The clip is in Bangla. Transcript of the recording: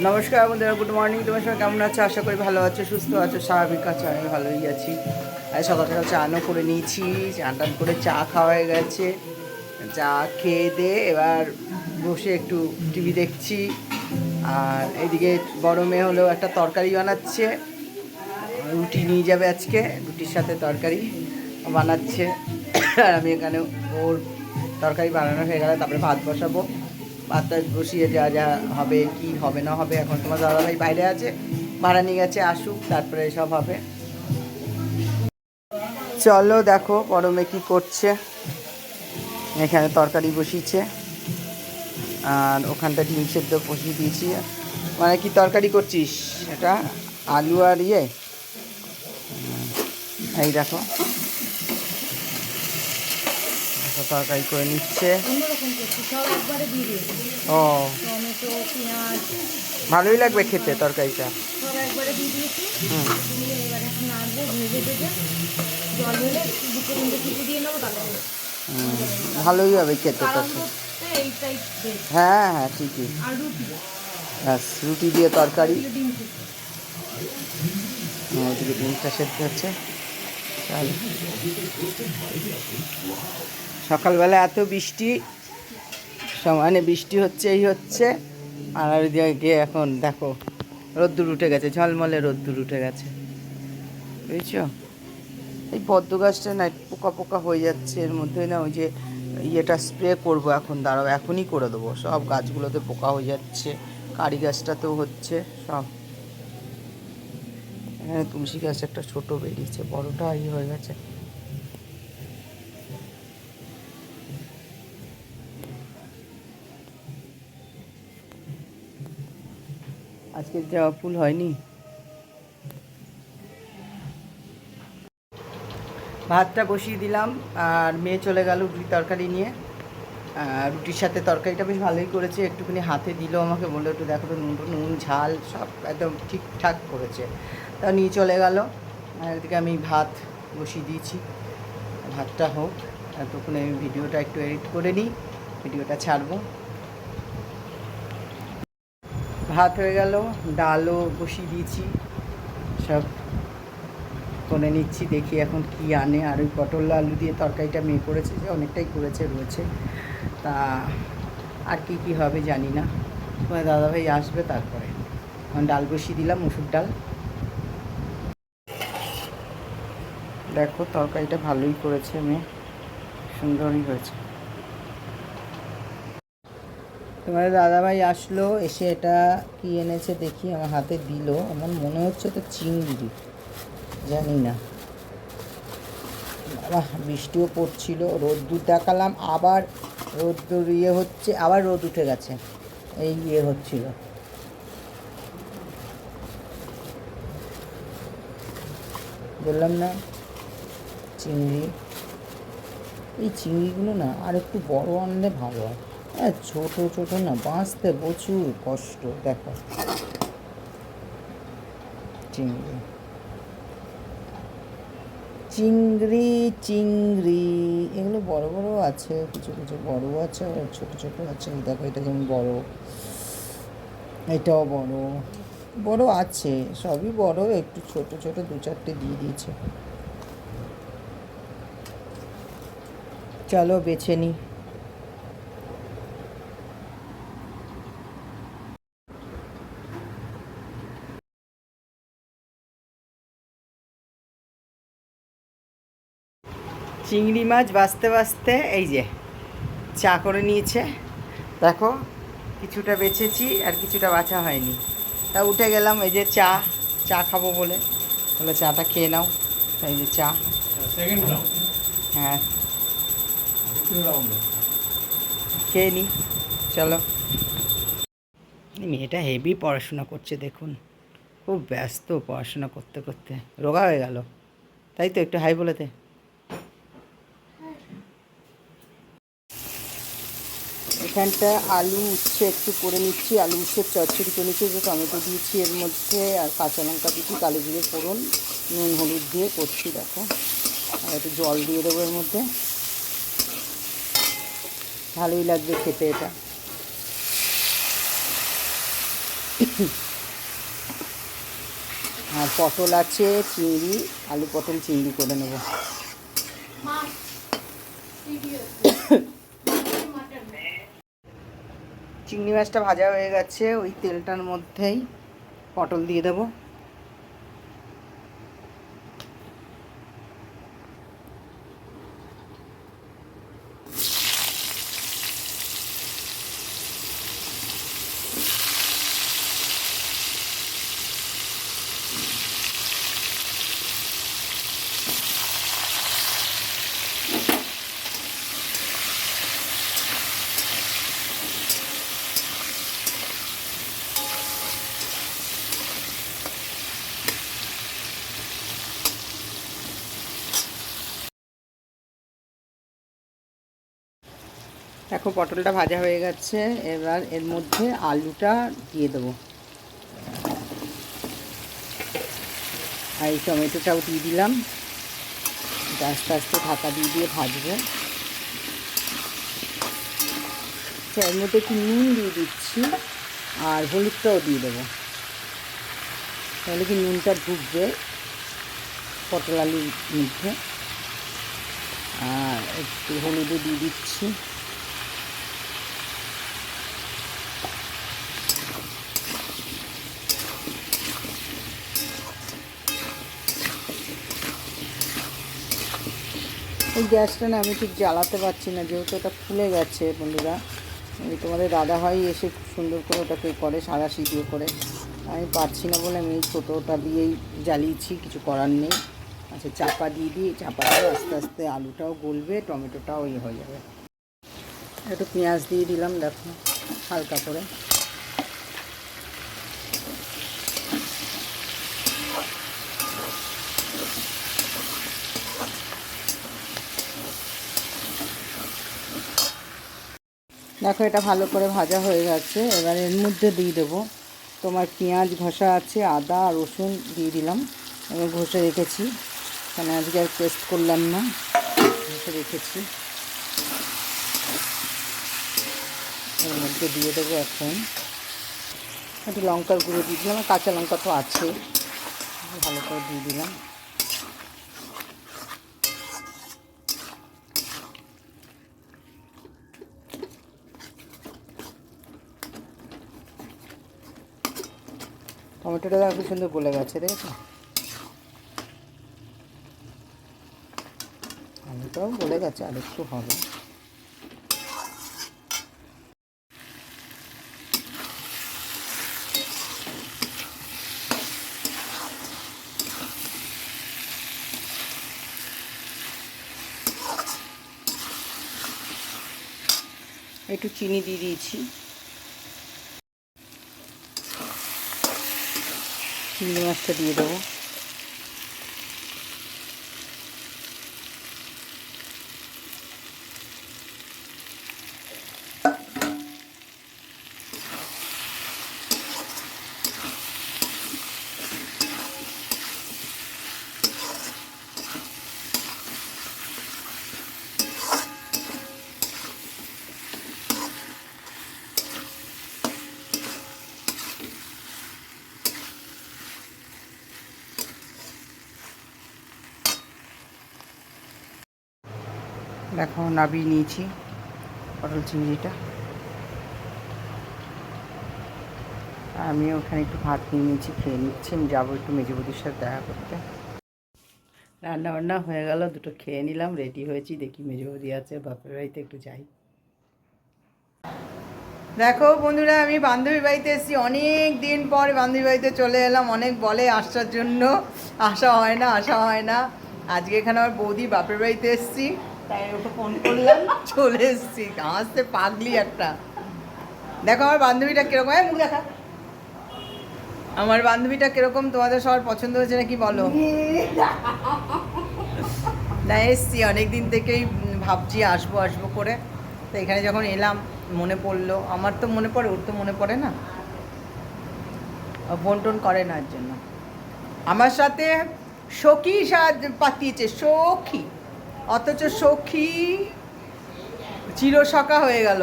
নমস্কার বন্ধুরা গুড মর্নিং। তোমার সঙ্গে কেমন আছো? আশা করি ভালো আছো, সুস্থ আছো, স্বাভাবিক আছো, আমি ভালোই আছি। আর সকাল সকাল চানও করে নিয়েছি, চান টান করে চা খাওয়া হয়ে গেছে। চা খেয়ে দিয়ে এবার বসে একটু টিভি দেখছি। আর এদিকে বড় মেয়ে হলো একটা তরকারি বানাচ্ছে। রুটি নিয়ে যাবে আজকে, রুটির সাথে তরকারি বানাচ্ছে। আর আমি এখানে ওর তরকারি বানানো হয়ে গেলে তারপরে ভাত বসাবো। ভাতটা বসিয়ে যা যা হবে, কি হবে, না হবে, এখন তোমার দাদাভাই বাইরে আছে, ভাড়া নিয়ে গেছে, আসুক, তারপরে সব হবে। চলো দেখো গরমে কি করছে। এখানে তরকারি বসিয়েছে, আর ওখানটা ডিম সেদ্ধ বসিয়ে দিয়েছি। মানে কি তরকারি করছিস? এটা আলু আর ইয়ে? এই দেখো। তরকারি করে নিচ্ছে। ও। ভালোই লাগবে খেতে তরকারিটা। ভালোই হবে খেতে হ্যাঁ হ্যাঁ ঠিকই। রুটি ব্যাস, রুটি দিয়ে তরকারি। ডিমটা সেদ্ধ হচ্ছে। চল। সকালবেলা এত বৃষ্টি, সমানে বৃষ্টি হচ্ছে, এই হচ্ছে। আর ওইদিকে এখন দেখো, রোদ্দুর উঠে গেছে, ঝলমলে রোদ্দুর উঠে গেছে। বুঝছ? এই পদ্ম গাছটা না পোকা পোকা হয়ে যাচ্ছে, এর মধ্যে না ওই যে ইয়েটা স্প্রে করব এখন, দাঁড়াও, এখনই করে দেবো। সব গাছগুলোতে পোকা হয়ে যাচ্ছে, কারি গাছটাতেও হচ্ছে, সব। এখানে তুলসী গাছ একটা ছোট বেরিয়েছে, বড়টা ইয়ে হয়ে গেছে। আজকে জবা ফুল হয়নি। ভাতটা বসিয়ে দিলাম, আর মেয়ে চলে গেল রুটি তরকারি নিয়ে। রুটির সাথে তরকারিটা বেশ ভালোই করেছে, একটুখানি হাতে দিল আমাকে, বলল একটু দেখো তো নুন নুন, ঝাল, সব একদম ঠিকঠাক করেছে। তা নিয়ে চলে গেল এদিকে আমি ভাত বসিয়ে দিয়েছি। ভাতটা হোক, এতক্ষণে আমি ভিডিওটা একটু এডিট করে নিই, ভিডিওটা ছাড়বো। ভাত হয়ে গেল, ডালও বসিয়ে দিয়েছি, সব করে নিচ্ছি, দেখি এখন কি আনে। আর ওই পটল আলু দিয়ে তরকারিটা মেয়ে করেছে যে অনেকটাই করেছে, রয়েছে। তা আর কি কি হবে জানি না। তোমার দাদাভাই আসবে তারপরে। এখন ডাল বসিয়ে দিলাম, মুসুর ডাল। দেখো তরকারিটা ভালোই করেছে মেয়ে, সুন্দরই হয়েছে। তোমার দাদাভাই আসলো, এসে এটা কি এনেছে দেখি, আমার হাতে দিল। আমার মনে হচ্ছে তো চিংড়ি, জানি না। বাবা, বৃষ্টিও পড়ছিল, রোদ্দুর দেখালাম, আবার রোদ্দুর ইয়ে হচ্ছে, আবার রোদ উঠে গেছে, এই ইয়ে হচ্ছিল। বললাম না, চিংড়ি। এই চিংড়িগুলো না আর একটু বড় আনলে ভালো হয়। হ্যাঁ ছোটো ছোটো না, বাঁচতে প্রচুর কষ্ট, দেখো। চিংড়ি। চিংড়ি চিংড়ি, এগুলো বড় বড় আছে, কিছু কিছু বড় আছে আর ছোট ছোট আছে দেখো, এটা যেমন বড়, এটাও বড় বড় আছে, সবই বড়, একটু ছোট ছোট, দু চারটে দিয়ে দিয়েছে। চলো, বেছে নিই চিংড়ি মাছ বাঁচতে বাঁচতে এই যে চা করে নিয়েছে। দেখো কিছুটা বেছেছি আর কিছুটা বাছা হয়নি। তা উঠে গেলাম এই যে চা চা খাব বলে। তাহলে চাটা খেয়ে নাও এই যে চা। হ্যাঁ। খেয়ে নিই চলো। মেয়েটা হেভি পড়াশোনা করছে দেখুন। খুব ব্যস্ত পড়াশোনা করতে করতে। রোগা হয়ে গেল। তাই তো একটু হাই বলেতে এখানটা আলু উচ্ছে একটু করে নিচ্ছি। আলু উচ্ছের চচ্চড়ি করে নিচ্ছি যে টমেটো দিয়েছি। এর মধ্যে আর কাঁচা লঙ্কা দিচ্ছি কালো জিরে ফোড়ন, নুন হলুদ দিয়ে করছি, দেখো। আর একটু জল দিয়ে দেবো এর মধ্যে। ভালোই লাগবে খেতে এটা। আর পটল আছে, চিংড়ি, আলু পটল, চিংড়ি করে নেব। চিংড়ি মাছটা ভাজা হয়ে গেছে ওই তেলটার মধ্যেই পটল দিয়ে দেবো। দেখো পটলটা ভাজা হয়ে গেছে, এবার এর মধ্যে আলুটা দিয়ে দেবো। আর এই টমেটোটাও দিয়ে দিলাম। আস্তে আস্তে ঢাকা দিয়ে দিয়ে ভাজবো। এর মধ্যে একটু নুন দিয়ে দিচ্ছি, আর হলুদটাও দিয়ে দেবো। তাহলে কি নুনটা ঢুকবে পটল আলুর মধ্যে। আর একটু হলুদও দিয়ে দিচ্ছি। এই গ্যাসটা না আমি ঠিক জ্বালাতে পারছি না, যেহেতু ওটা ফুলে গেছে বন্ধুরা। তোমাদের দাদা ভাই এসে খুব সুন্দর করে ওটাকে করে সারা দিয়ে করে। আমি পারছি না বলে আমি এই ছোটোটা দিয়েই জ্বালিয়েছি, কিছু করার নেই। আচ্ছা চাপা দিয়ে দিই চাপা দিয়ে আস্তে আস্তে আলুটাও গলবে, টমেটোটাও ইয়ে হয়ে যাবে। একটু পেঁয়াজ দিয়ে দিলাম, দেখো, হালকা করে। দেখো, এটা ভালো করে ভাজা হয়ে গেছে। এবার এর মধ্যে দিয়ে দেবো। তোমার পেঁয়াজ ঘষা আছে, আদা, রসুন দিয়ে দিলাম। এবার ঘষে রেখেছি। কারণ আজকে আর পেস্ট করলাম না। ঘষে রেখেছি। এর মধ্যে দিয়ে দেবো এখন। একটু লঙ্কার গুঁড়ো দিয়ে দিলাম। কাঁচা লঙ্কা তো আছে। ভালো করে দিয়ে দিলাম। টমেটোটা খুব সুন্দর গলে গেছে, দেখেছ? আলুটাও গলে গেছে, আর একটু হবে। একটু চিনি দিয়ে দিয়েছি। চিংড়ি মাছটা দিয়ে দেবো দেখো নাবিয়ে নিয়েছি পটল চিংড়িটা। আমি ওখানে একটু ভাত নিয়ে নিয়েছি, খেয়ে নিচ্ছি। আমি যাব একটু মেজবুদির সাথে দেখা করতে। রান্না বান্না হয়ে গেল, দুটো খেয়ে নিলাম রেডি হয়েছি। দেখি মেজবুদি আছে, বাপের বাড়িতে একটু যাই। দেখো বন্ধুরা, আমি বান্ধবী বাড়িতে এসেছি। অনেক দিন পর বান্ধবী বাড়িতে চলে এলাম। অনেক বলে আসার জন্য। আসা হয় না আসা হয় না। আজকে এখানে আমার বৌদি বাপের বাড়িতে এসেছি। তাই ওকে ফোন করলাম। চলে এসেছি। আসতে পাগলি একটা। দেখো, আমার বান্ধবীটা কীরকম? মুখ দেখা। আমার বান্ধবীটা কীরকম? তোমাদের সবার পছন্দ হয়েছে নাকি বলো? না, এসছি। অনেক দিন থেকেই ভাবছি আসব আসব করে। তো এখানে যখন এলাম, মনে পড়ল। আমার তো মনে পড়ে, ওর তো মনে পড়ে না। ফোন টোন করে না, এর জন্য। আমার সাথে সখী সাহায্য পাতিয়েছে সখী। অথচ সখী চিরসখা হয়ে গেল।